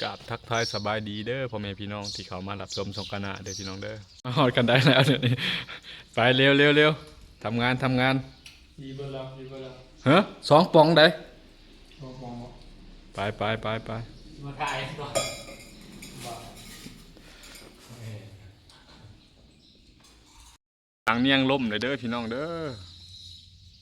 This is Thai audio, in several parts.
กราบทักทายสบายดีเด้อพ่อแม่พี่น้องที่เขามารับชมสงกรานต์เด้อพี่น้องเด้อมาฮอดกันได้แล้วเดี๋ยวนี้ไปเร็วเร็วเร็วทำงานทำงานดีเบอร์แล้วดีเบอร์แล้วฮะสองปองได้มองมองไปไปไปไปมาถ่ายก่อนว่าหลังเนียงล่มเลยเด้อพี่น้องเด้อ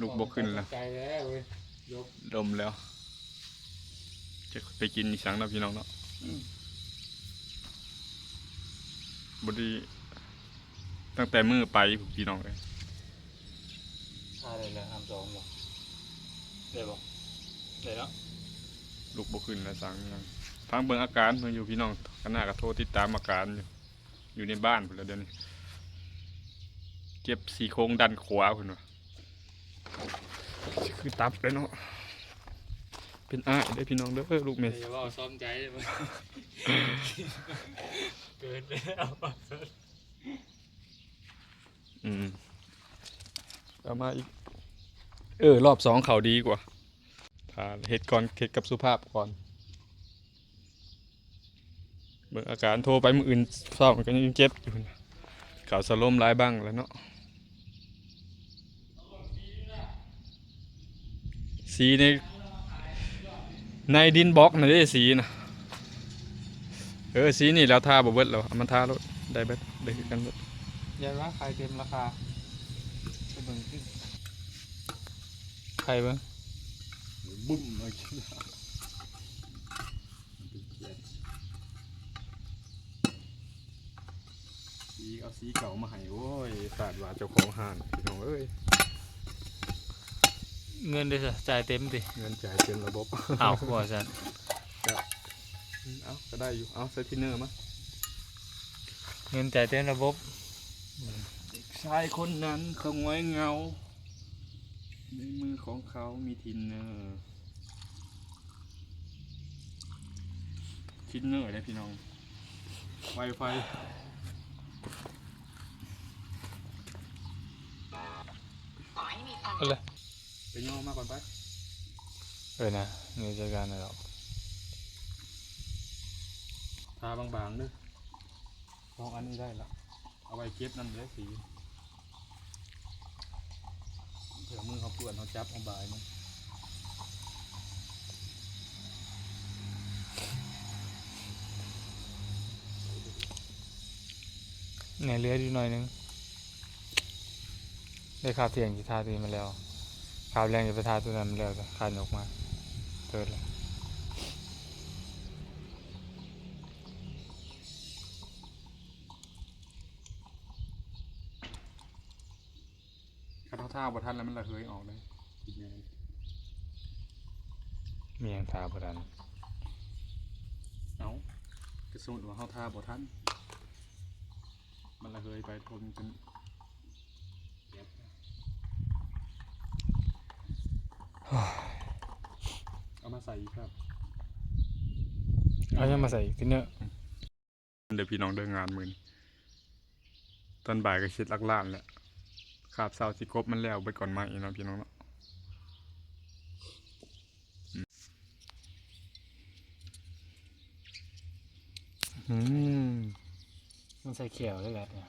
ลูกบกขึ้นแล้วใจแล้วเว้ยยกลมแล้ว จะไปกินอีสังแล้วพี่น้องเนาะบดีตั้งแต่มือไปพี่น้องเลยถ่ายเลยเลยทำสองบ่ได้บ่ได้แล้วลูกบกขึ้นแล้วสังยังฟังเบิ่งอาการเพิ่นอยู่พี่น้องขณะก็โทรติดตามอาการอยู่อยู่ในบ้านพุ่นแล้วเดี๋ยวนี้เจ็บสี่โครงดันขวาพุ่นว่ะคือตับเลยเนาะ เป็นอ้ายได้อพี่น้องเด้อลูกเมเดี๋ยวว่าซ้อมใจเลยเกินแล้วอืมเอามาอีก เออ รอบสองเขาดีกว่าถ้าเฮ็ดก่อนเฮ็ดกับสุภาพก่อนเบิ่งอาการโทรไปมืออื่นเศร้ามันก็ยังเจ็บอยู่นะเขาสลมร้ายบ้างแล้วเนาะสีใน ในดินบล็อกนะเด้สีนะเออสีนี่แล้วทาบ่เบิดแล้วเอามันทาแล้วได้เบิดได้คือกันเบิดยันว่าใครเต็มราคาไปเบิ่งขึ้นใครเบิ่งบุ้มเลยสีเอาสีเก่ามาให้โอ้ยศาสตร์ว่าเจ้าของห้านพี่น้องเอ้ย เงินได้สิจ่ายเต็มสิเงินจ่ายเต็มระบบอ้าวบ่ซั่นเอาก็ได้อยู่ เอาเซติเนอร์มาเงินจ่ายเต็มระบบชายคนนั้นเขางวยเงา ในมือของเขามีทินเนอร์ทินเนอร์ได้พี่น้อง ไวไฟเอาเลย ไปย่อมาก่อนไปเออนะเงินจัดการให้เราทาบางๆเด้อลองอันนี้ได้ละเอาไว้เก็บนั่นเลยสีเดี๋ยวมือเขาเปื่อนเขาจับเอาบายมันเนี่ยเหลืออยู่หน่อยนึง ได้ข่าวเที่ยงที่ทาตัวนี้มาแล้ว ข่าวแรงจะไปทาตัวนั้นมาแล้วแต่ข่าวยกมาเกิดเลยถ้าเขาท่าบ่ทันแล้วมันระเหยออกเลยอีกไงมีอย่างทาบ่ทันเอากระสุนว่าเขาท่าบ่ทันมันระเหยไปทนจนเจ็บเอา มาใส่อีกครับเอายังมาใส่ขึ้นเนอะเดี๋ยวพี่น้องเดินงานมือนี้ตอนบ่ายก็ชิดลักล้านแหละขาบเสาสิกบมันแล้วไปก่อนมาอีกเนาะพี่น้องเนาะอืมมันใส่เขียวด้วยกันเนี่ย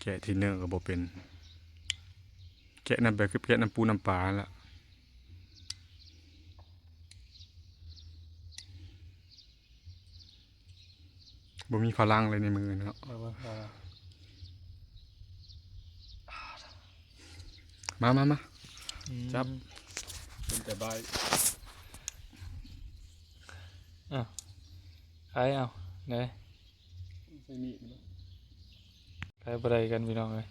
แกะที่เนื้อก็บ่เป็นแกะน้ำแบบคือแกะน้ำปูน้ำปลาละ บ่มีพลังเลยในมือเนาะเอาบ่เอาบ่มามามาอืมจับเป็นแต่ใบใครเอาไหนใส่มีดใครบ่ได้กันพี่น้องเอ้ย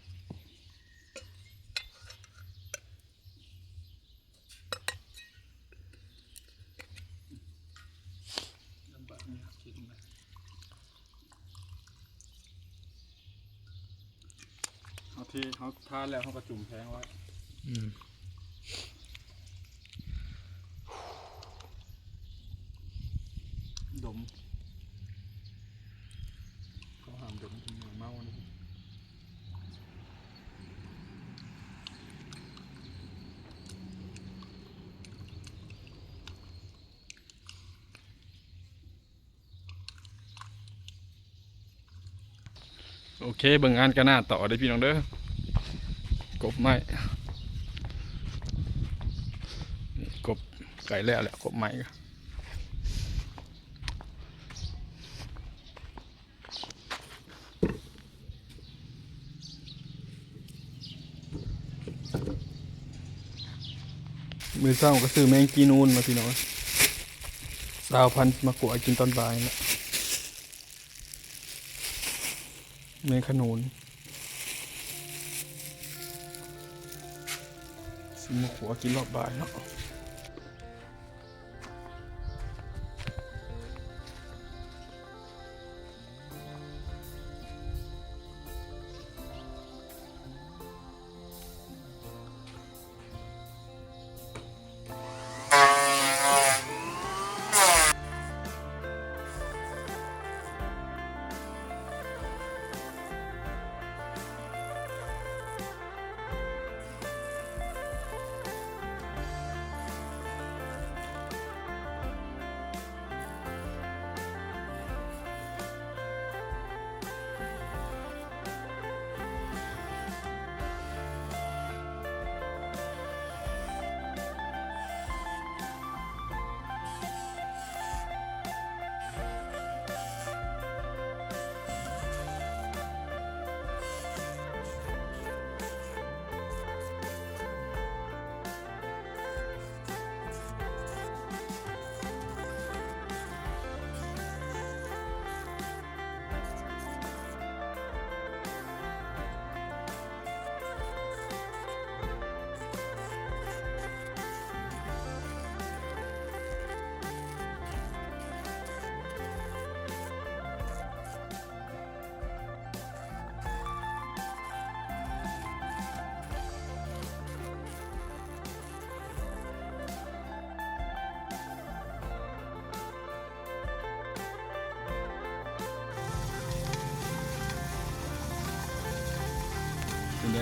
ที่เขาทานแล้วเขาก็จุ่มแพงไว้ดมเขาห้ามดมกินอย่เมานี่โอเคเบิ่งงานกันหน้าต่อได้พี่น้องเด้อ บไม่กบไก่แล้วแหละกบไม้มือเศร้าก็ซื้อแมงกีนูนมาพี่น้องสาวพันมากวกินตอนบ่ายนะเมฆขนุน สิมาขัวกินรอบบ่ายเนาะ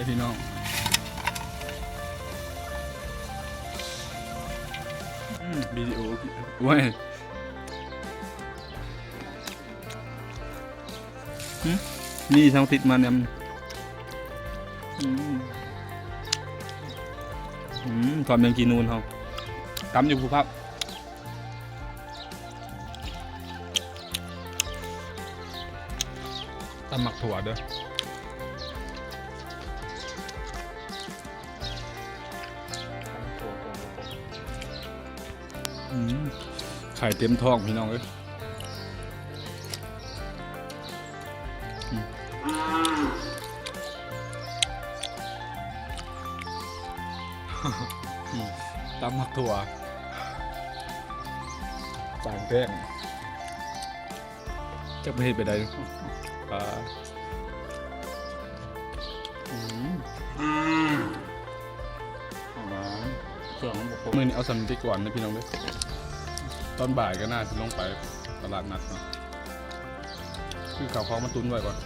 เป็นได้พี่น้องวิดีโอเว้ยนี่ทางติดมาเนี่ยอืมอืมตอนยังกินนูนเขาตำอยู่ภูพับตำหมักถั่วเด้อ ไข่เต็มท้องพี่น้องเอ้ยตำหมักถั่วจางแป้งจะไปเห็ดไปได้ปลาอืม เมื่องมันบกมื่อนี้เอาสำนึกก่อนนะพี่น้องเลยตอนบ่ายก็น่าจะลงไปตลาดนัดเนาะคือข่าวของมาตุนไว้ก่อน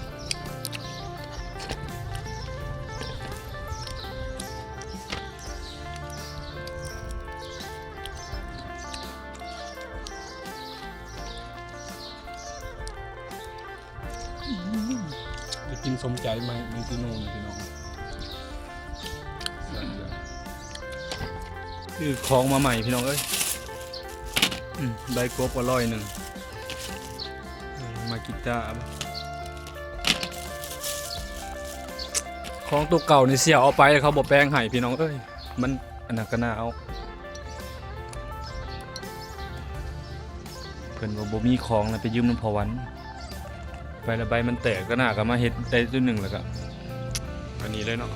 จะกินสมใจไหมมันคือนูนพี่น้อง คือของมาใหม่พี่น้องเอ้ยอืมได้กบอร่อยหนึ่ง มากีตาของตัวเก่านี่เสียเอาไปเขาบอกแปลงให้พี่น้องเอ้ย มันอันนั้นก็น่าเอา เพิ่นว่าบ่มีของแล้วไปยืมน้ำพอวันไปละใบมันแตกก็น่าก็มาเฮ็ดได้ตัวหนึ่งแล้วก็อันนี้เลยเนาะ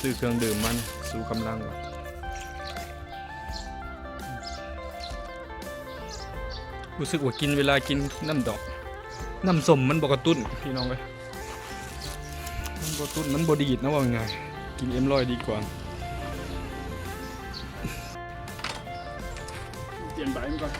ซื้อเครื่องดื่มมัน สู้กำลังว่ะรู้สึกว่ากินเวลากินน้ำดอก น้ำสมมันบอกกระตุ้นพี่น้องเลยมันบกระตุ้นมันบดีดนะว่าไงกินเอ็มลอยดีกว่าเปลี่ยนใบมันก่อน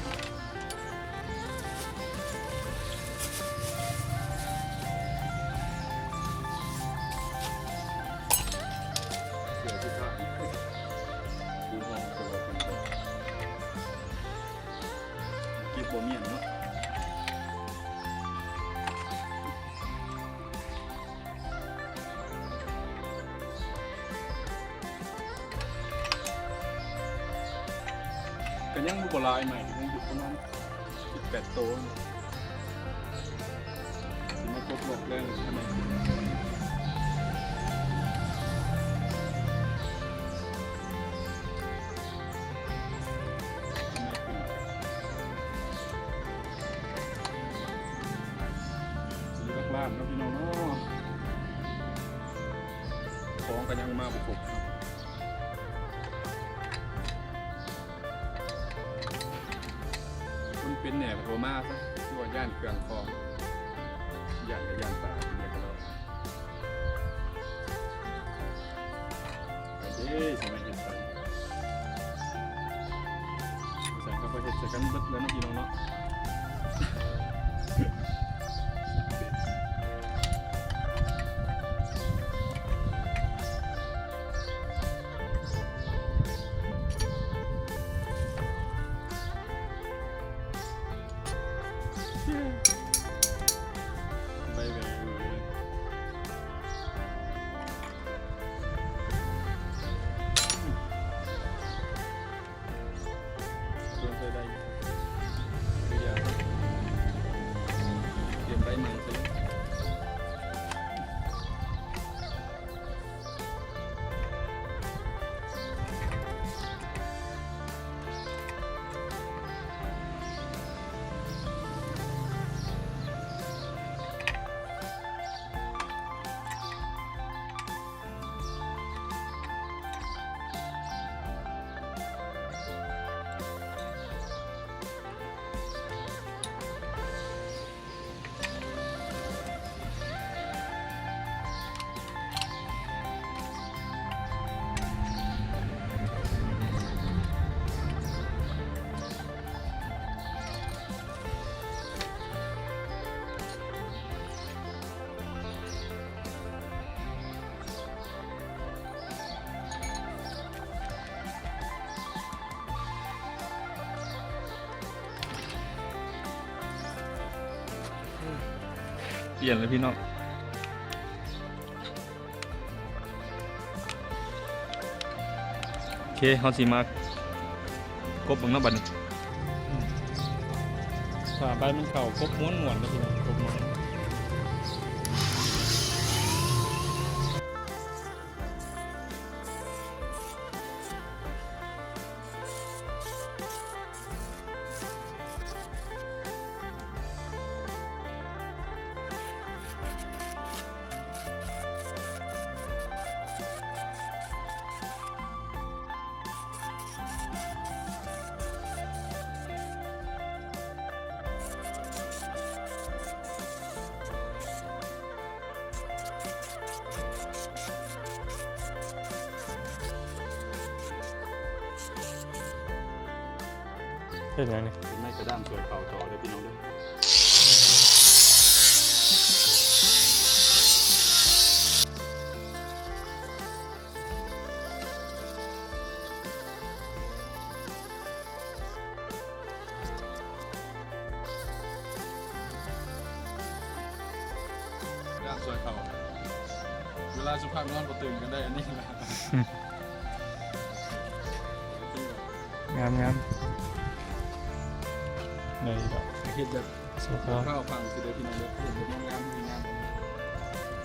ก็ยังบ่หลายใหม่ยังอยู่ประมาณ18โตวนี่สิมาครบรอบแรงทำไม เป็นแหนบโรมาซะชื่อว่าย่านเครื่องคองย่านกับย่านตาเรียกกันแล้วไปเด้สมัยเห็ดใส่ใส่เข้าไปเห็ดใส่กันเบิดแล้วนะพี่น้องเนาะ เปลี่ยนเลยพี่น้องโอเคเขาสิมากบเบังเนาะบัดนี้ฝ่าใบมันเข่ากบม้วนม้วนๆเลยพี่น้อง เห็นยังนี่เป็นไม้กระด้างสวยเป่าต่อเลยพี่น้องเด้อย่างสวยเขาเวลาสุภาพนอนก็ตื่นกันได้อันนี้แหละ งามงาม ในแบบเห็ดแบบสุดยอดข้าวฟังสิเด้อพี่น้องเด้อเห็ดแบบงามๆดีงาม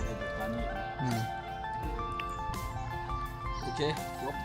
เห็ดแบบนนี้อืมโอเคจบ